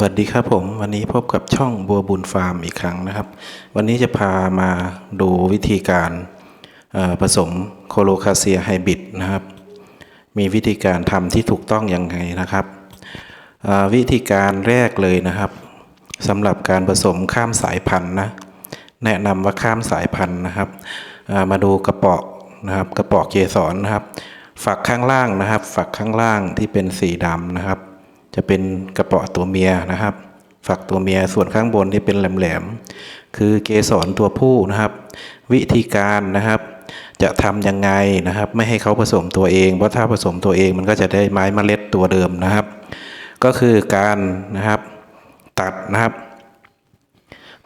วัสดีครับผม วันนี้พบกับช่องบัวบุญฟาร์มอีกครั้งนะครับ วันนี้จะพามาดูวิธีการผสมโคโลคาเซียไฮบริดนะครับ มีวิธีการทำที่ถูกต้องยังไงนะครับ วิธีการแรกเลยนะครับสำหรับการผสมข้ามสายพันธุ์นะแนะนำว่าข้ามสายพันธุ์นะครับามาดูกระปาะนะครับ กระปาะเกสรนะครับ ฝักข้างล่างนะครับ ฝักข้างล่างที่เป็นสีดำนะครับ จะเป็นกระเปาะตัวเมียนะครับ ฝักตัวเมียส่วนข้างบนที่เป็นแหลมๆคือเกสรตัวผู้นะครับ วิธีการนะครับ จะทำยังไงนะครับ ไม่ให้เขาผสมตัวเองเพราะถ้าผสมตัวเองมันก็จะได้ไม้เมล็ดตัวเดิมนะครับ ก็คือการนะครับตัดนะครับ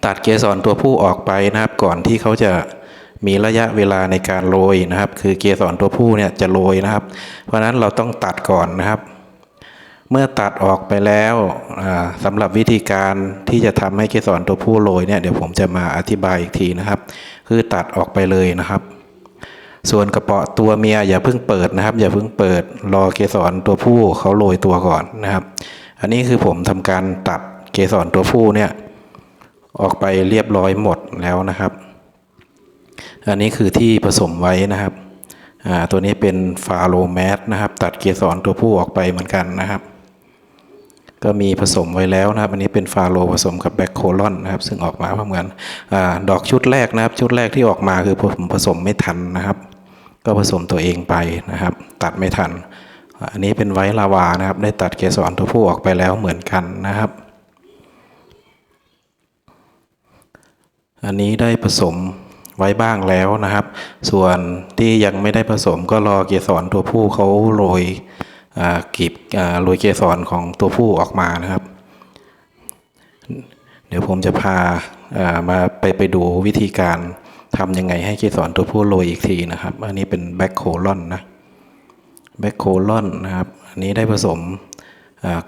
ตัดเกสรตัวผู้ออกไปนะครับ ก่อนที่เขาจะมีระยะเวลาในการโรยนะครับ คือเกสรตัวผู้เนี่ยจะโรยนะครับ เพราะฉะนั้นเราต้องตัดก่อนนะครับ เมื่อตัดออกไปแล้วสำหรับวิธีการที่จะทำให้เกสรตัวผู้โรยเนี่ยเดี๋ยวผมจะมาอธิบายอีกทีนะครับ คือตัดออกไปเลยนะครับ ส่วนกระเปาะตัวเมียอย่าเพิ่งเปิดนะครับ อย่าเพิ่งเปิดรอเกสรตัวผู้เขาโรยตัวก่อนนะครับ อันนี้คือผมทำการตัดเกสรตัวผู้เนี่ยออกไปเรียบร้อยหมดแล้วนะครับ อันนี้คือที่ผสมไว้นะครับตัวนี้เป็นฟาโรแมสนะครับ ตัดเกสรตัวผู้ออกไปเหมือนกันนะครับ ก็มีผสมไว้แล้วนะครับ อันนี้เป็นฟาโรผสมกับแบคโคลอนนะครับ ซึ่งออกมาเหมือนอดอกชุดแรกนะครับ ชุดแรกที่ออกมาคือผมผสมไม่ทันนะครับ ก็ผสมตัวเองไปนะครับ ตัดไม่ทัน อันนี้เป็นไวท์ลาวานะครับ ได้ตัดเกสรตัวผู้ออกไปแล้วเหมือนกันนะครับ อันนี้ได้ผสมไว้บ้างแล้วนะครับ ส่วนที่ยังไม่ได้ผสมก็รอเกสรตัวผู้เขาโรย กลีบอ่าโรยเกสรของตัวผู้ออกมานะครับ เดี๋ยวผมจะพาามาไปไปดูวิธีการทำยังไงให้เกสรตัวผู้โรยอีกทีนะครับ อันนี้เป็นแบ็คโคลอนนะแบคโคลอนนะครับอันนี้ได้ผสม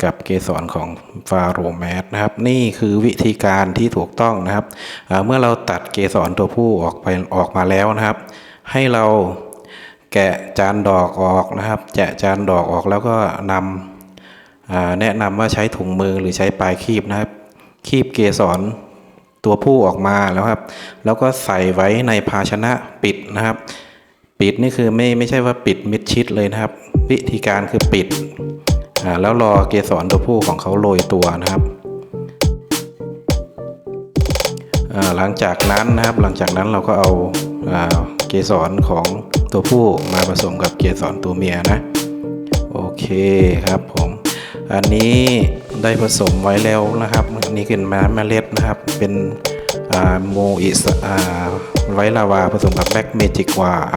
กับเกสรของฟาโรแมสนะครับ นี่คือวิธีการที่ถูกต้องนะครับ เมื่อเราตัดเกสรตัวผู้ออกไปออกมาแล้วนะครับ ให้เรา แกะจานดอกออกนะครับแกะจานดอกออกแล้วก็นำแนะนำว่าใช้ถุงมือหรือใช้ปลายคีบนะครับ คีบเกสรตัวผู้ออกมาแล้วครับ แล้วก็ใส่ไว้ในภาชนะปิดนะครับ ปิดนี่คือไม่ไม่ใช่ว่าปิดมิดชิดเลยนะครับ วิธีการคือปิดแล้วรอเกสรตัวผู้ของเขาโรยตัวนะครับหลังจากนั้นนะครับหลังจากนั้นเราก็เอาเกสรของ ตัวผู้มาผสมกับเกสรตัวเมียนะ โอเคครับผม อันนี้ได้ผสมไว้แล้วนะครับ นี่เป็นม้าเมล็ดนะครับ เป็นโมอิสไวลาวาผสมกับแบ็กเมจิกวา